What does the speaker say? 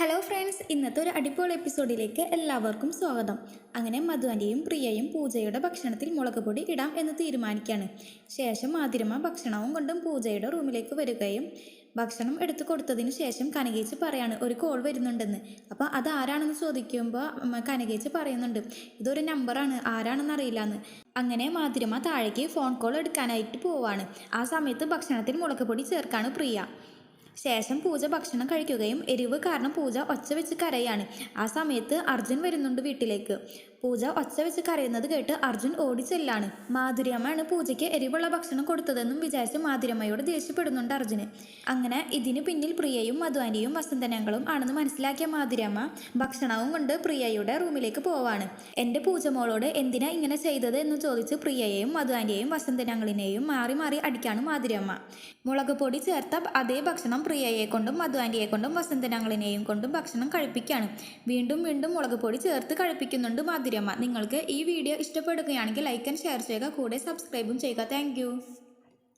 Hello friends ഇന്നത്തെ ഒരു അടിപൊളി എപ്പിസോഡിലേക്ക് എല്ലാവർക്കും സ്വാഗതം. അങ്ങനെ മധുവന്റെയും പ്രിയയും പൂജയുടെ ഭക്ഷണത്തിൽ മുളക് പൊടി ഇടാം എന്ന് തീരുമാനിക്കുകയാണ് ശേഷം മാതിരമ ഭക്ഷണവും കൊണ്ടും പൂജയുടെ റൂമിലേക്ക് വരികയും ഭക്ഷണം എടുത്തു കൊടുത്തതിന് ശേഷം കനകേച്ച് പറയാണ് ഒരു കോൾ വരുന്നുണ്ടെന്ന്. അപ്പോൾ അത് ആരാണെന്ന് ചോദിക്കുമ്പോൾ കനകേച്ച് പറയുന്നുണ്ട് ഇതൊരു നമ്പറാണ് ആരാണെന്ന് അറിയില്ല എന്ന് അങ്ങനെ മാതിരമ താഴേക്ക് ഫോൺ കോൾ എടുക്കാനായിട്ട് പോവാണ്. ആ സമയത്ത് ഭക്ഷണത്തിൽ മുളക് പൊടി ചേർക്കാണ് പ്രിയ. ശേഷം പൂജ ഭക്ഷണം കഴിക്കുകയും എരിവ് കാരണം പൂജ ഒച്ച വെച്ച് കരയാണ്. ആ സമയത്ത് അർജുൻ വരുന്നുണ്ട് വീട്ടിലേക്ക്. പൂജ ഒച്ച വെച്ച് കരയുന്നത് കേട്ട് അർജുൻ ഓടിച്ചെല്ലാണ് മാധുര്യമ്മയാണ് പൂജയ്ക്ക് എരിവുള്ള ഭക്ഷണം കൊടുത്തതെന്നും വിചാരിച്ച് മാധുര്യമ്മയോട് ദേഷ്യപ്പെടുന്നുണ്ട് അർജുന്. അങ്ങനെ ഇതിന് പിന്നിൽ പ്രിയയും മധുവാനിയും വസന്തനങ്ങളും ആണെന്ന് മനസ്സിലാക്കിയ മാധുര്യമ്മ ഭക്ഷണവും കൊണ്ട് പ്രിയയുടെ റൂമിലേക്ക് പോവാണ്. എന്റെ പൂജമോളോട് എന്തിനാ ഇങ്ങനെ ചെയ്തത്? എന്ന് ചോദിച്ച് പ്രിയയെയും മധുവാനിയെയും വസന്തനങ്ങളിനെയും മാറി മാറി അടിക്കാണ് മാധുര്യമ്മ. മുളക് പൊടി ചേർത്ത അതേ ഭക്ഷണം പ്രിയയെ കൊണ്ടും മധുവാനിയെ കൊണ്ടും വസന്തനങ്ങളിനെയും കൊണ്ടും ഭക്ഷണം കഴിപ്പിക്കുകയാണ് വീണ്ടും വീണ്ടും മുളക് പൊടി ചേർത്ത് കഴിപ്പിക്കുന്നുണ്ട് മാധുര്യമ്മ നിങ്ങൾക്ക് ഈ വീഡിയോ ഇഷ്ടപ്പെടുകയാണെങ്കിൽ ലൈക്ക് ആൻഡ് ഷെയർ ചെയ്യുക. കൂടെ സബ്സ്ക്രൈബും ചെയ്യുക. താങ്ക്